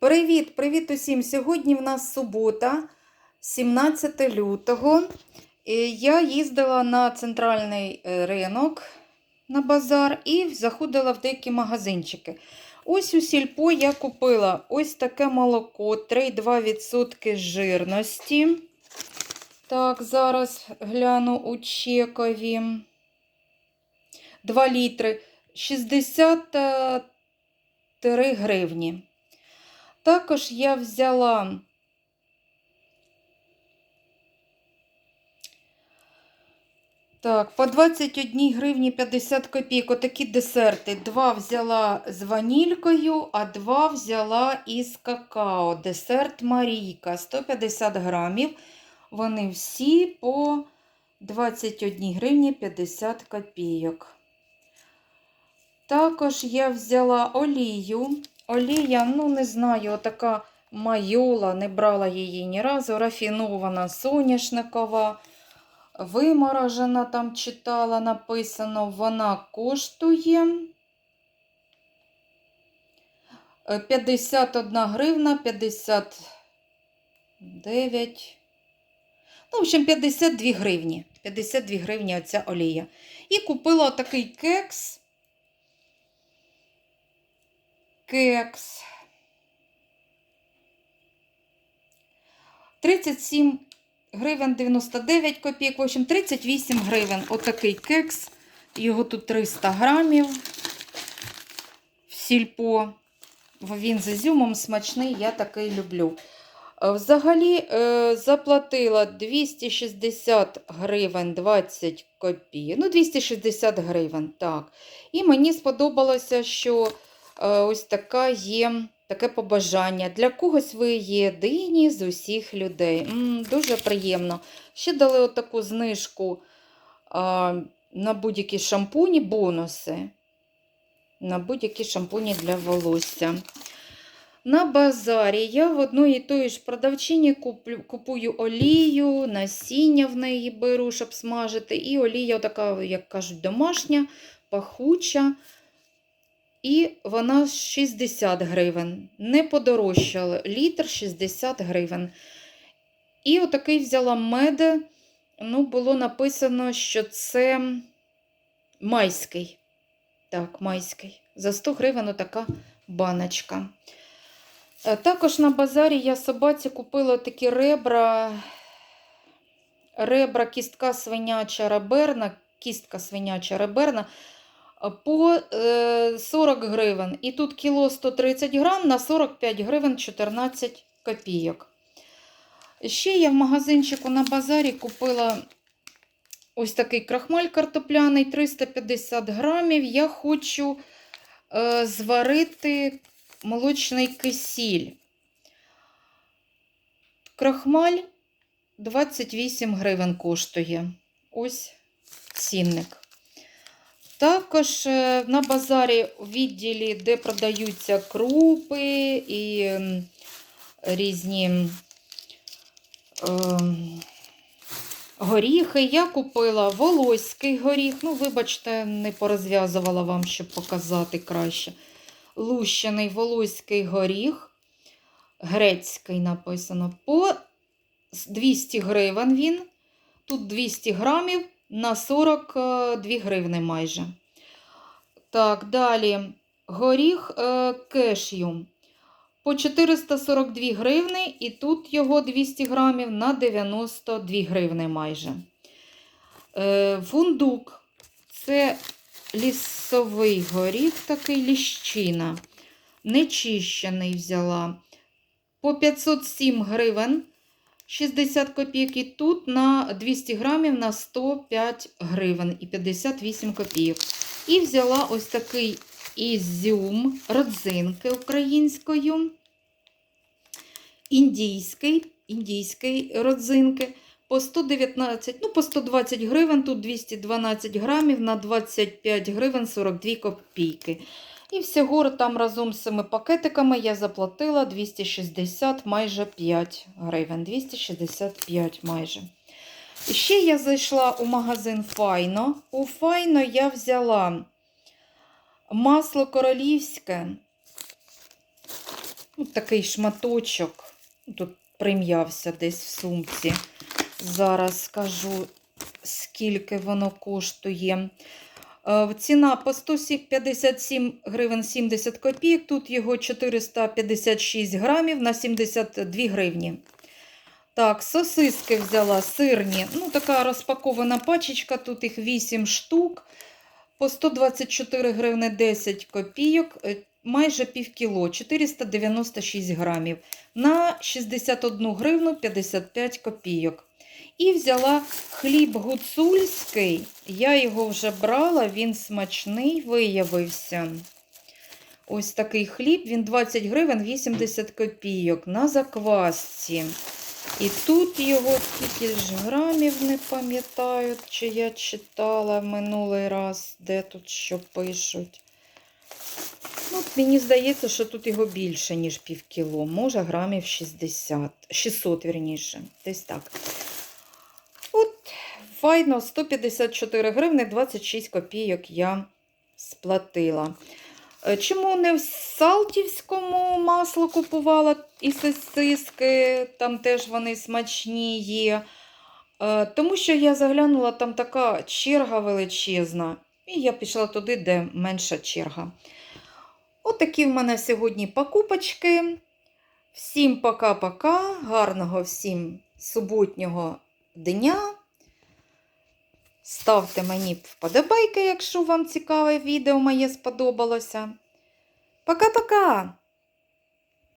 Привіт, привіт усім! Сьогодні в нас субота, 17 лютого. Е, Я їздила на центральний е, ринок на базар і заходила в деякі магазинчики. Ось у сільпо я купила ось таке молоко 3,2% жирності. Так, зараз гляну у чекові. 2 літри 63 гривні. Також я взяла так, по 21 гривні 50 копійок отакі десерти. Два взяла з ванількою, а два взяла із какао. Десерт Марійка 150 грамів. Вони всі по 21 гривні 50 копійок. Також я взяла олію. Олія, ну не знаю, така майола, не брала її ні разу. Рафінована соняшникова, виморожена, там читала, написано, вона коштує е, 51 гривна 59. Ну, в общем, 52 гривні. 52 гривні оця олія. І купила такий кекс. Кекс. 37 гривень 99 копійок. В общем, 38 гривень. Отакий кекс. Його тут 300 грамів. В сільпо. Він з ізюмом смачний, я такий люблю. Е, Взагалі е, заплатила 260 гривень 20 копійок. Ну, 260 гривень, так. І мені сподобалося, що ось така є таке побажання. Для когось ви єдині з усіх людей. М, дуже приємно. Ще дали отаку знижку а, на будь-які шампуні, бонуси. На будь-які шампуні для волосся. На базарі я в одної і тої ж продавчині куплю, купую олію, насіння в неї беру, щоб смажити. І олія така, як кажуть, домашня, пахуча. І вона 60 гривень. Не подорожчала. Літр 60 гривень. І отакий взяла мед. Ну, було написано, що це майський. Так, майський. За 100 гривень така баночка. Е, Також на базарі я собаці купила такі ребра. Ребра, кістка свиняча реберна, кістка свиняча реберна по е, 40 гривень. І тут кіло 130 грам на 45 гривень 14 копійок. Ще я в магазинчику на базарі купила ось такий крахмаль картопляний 350 грамів. Я хочу е, зварити молочний кисіль. Крахмаль 28 гривень коштує. Ось цінник. Також е, на базарі у відділі, де продаються крупи і різні е, горіхи, я купила волоський горіх. Ну, вибачте, не порозв'язувала вам, щоб показати краще. Лущений волоський горіх, грецький написано, по 200 гривень він. Тут 200 грамів на 42 гривни майже. Так, далі горіх е, кешю по 442 гривни, і тут його 200 грамів на 92 гривни майже. Е, фундук це лісовий горіх, такий ліщина. Нечищений взяла. По 507 гривень 60 копійок. І тут на 200 грамів на 105 гривень і 58 копійок. І взяла ось такий ізюм родзинки українською. Індійський, індійський родзинки. По 119, ну, по 120 гривень, тут 212 грамів на 25 гривень 42 копійки. І всього там разом з цими пакетиками я заплатила 260 майже 5 гривень. 265 майже. І ще я зайшла у магазин Файно. У Файно я взяла масло королівське Ну, такий шматочок. Тут прим'явся десь в сумці. Зараз скажу, скільки воно коштує. Е, Ціна по 157 гривень 70 копійок. Тут його 456 грамів на 72 гривні. Так, сосиски взяла сирні. Ну, така розпакована пачечка, тут їх 8 штук. По 124 гривни 10 копійок, е, майже пів кіло, 496 грамів. На 61 гривну 55 копійок. І взяла хліб гуцульський. Я його вже брала, він смачний виявився. Ось такий хліб, він 20 гривень 80 копійок на заквасці. І тут його скільки ж грамів, не пам'ятаю, чи я читала минулий раз, де тут що пишуть. Ну, мені здається, що тут його більше, ніж пів кіло. Може, грамів 60, 600, вірніше. Десь так. От, файно, 154 гривни 26 копійок я сплатила. Е, Чому не в Салтівському масло купувала і сосиски, там теж вони смачні є. Е, Тому що я заглянула, там така черга величезна. І я пішла туди, де менша черга. Отакі в мене сьогодні покупочки. Всім пока-пока. Гарного всім суботнього дня. Ставте мені вподобайки, якщо вам цікаве відео моє сподобалося. Пока-пока!